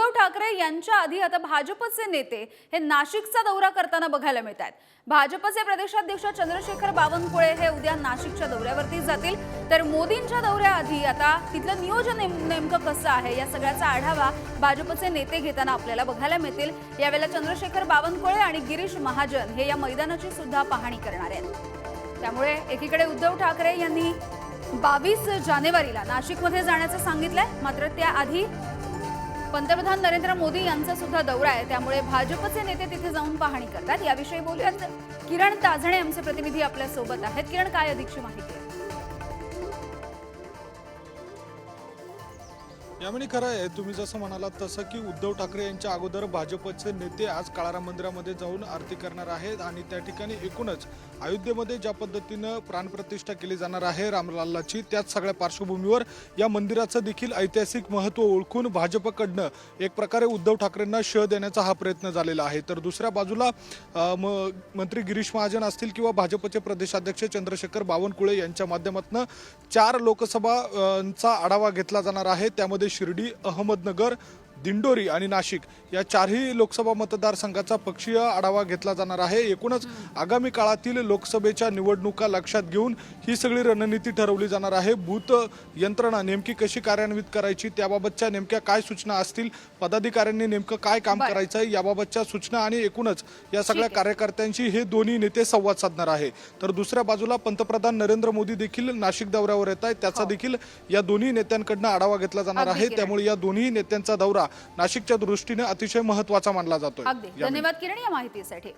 उद्धव ठाकरे यांच्या आधी आता भाजपचे नेते हे नाशिकचा दौरा करताना बघायला मिळत आहेत. भाजपचे प्रदेशाध्यक्ष चंद्रशेखर बावनकुळे हे उद्या नाशिकच्या दौऱ्यावरती जातील. तर मोदींच्या दौऱ्याआधी आता तिथलं नियोजन नेमकं कसं आहे या सगळ्याचा आढावा भाजपचे नेते घेताना आपल्याला बघायला मिळतील. यावेळेला चंद्रशेखर बावनकुळे आणि गिरीश महाजन हे या मैदानाची सुद्धा पाहणी करणार आहेत. त्यामुळे एकीकडे उद्धव ठाकरे यांनी बावीस जानेवारीला नाशिकमध्ये जाण्याचं सांगितलंय. मात्र त्याआधी पंतप्रधान नरेंद्र मोदी यांचा सुद्धा दौरा आहे. त्यामुळे भाजपचे नेते तिथे जाऊन पाहणी करतात. याविषयी बोलूयात. किरण ताजणे आमचे प्रतिनिधी आपल्यासोबत आहेत. किरण काय अधिकची माहिती यामुळे खरं आहे तुम्ही जसं म्हणालात तसं की उद्धव ठाकरे यांच्या अगोदर भाजपचे नेते आज काळाराम मंदिरामध्ये जाऊन आरती करणार आहेत आणि त्या ठिकाणी एकूणच अयोध्येमध्ये ज्या पद्धतीनं प्राणप्रतिष्ठा केली जाणार आहे रामलाल्लाची त्याच सगळ्या पार्श्वभूमीवर या मंदिराचं देखील ऐतिहासिक महत्त्व ओळखून भाजपकडनं एक प्रकारे उद्धव ठाकरेंना श देण्याचा हा प्रयत्न झालेला आहे. तर दुसऱ्या बाजूला म- मंत्री गिरीश महाजन असतील किंवा भाजपचे प्रदेशाध्यक्ष चंद्रशेखर बावनकुळे यांच्या माध्यमातून चार लोकसभांचा आढावा घेतला जाणार आहे. त्यामध्ये शिर्डी अहमदनगर दिंडोरी आणि नाशिक या चारही लोकसभा मतदारसंघाचा पक्षीय आढावा घेतला जाणार आहे एकूणच आगामी काळातील लोकसभेच्या निवडणुका लक्षात घेऊन ही सगळी रणनीती ठरवली जाणार आहे बूथ यंत्रणा नेमकी कशी कार्यान्वित करायची त्याबाबतच्या नेमक्या काय सूचना असतील पदाधिकाऱ्यांनी नेमकं काय काम. करायचं आहे याबाबतच्या सूचना आणि एकूणच या सगळ्या. कार्यकर्त्यांशी हे दोन्ही नेते संवाद साधणार आहे तर दुसऱ्या बाजूला पंतप्रधान नरेंद्र मोदी देखील नाशिक दौऱ्यावर येत आहेत त्याचा हो. देखील या दोन्ही नेत्यांकडनं आढावा घेतला जाणार आहे. त्यामुळे या दोन्ही नेत्यांचा दौरा नाशिकच्या दृष्टीने अतिशय महत्त्वाचा मानला जातोय. धन्यवाद किरण या माहितीसाठी.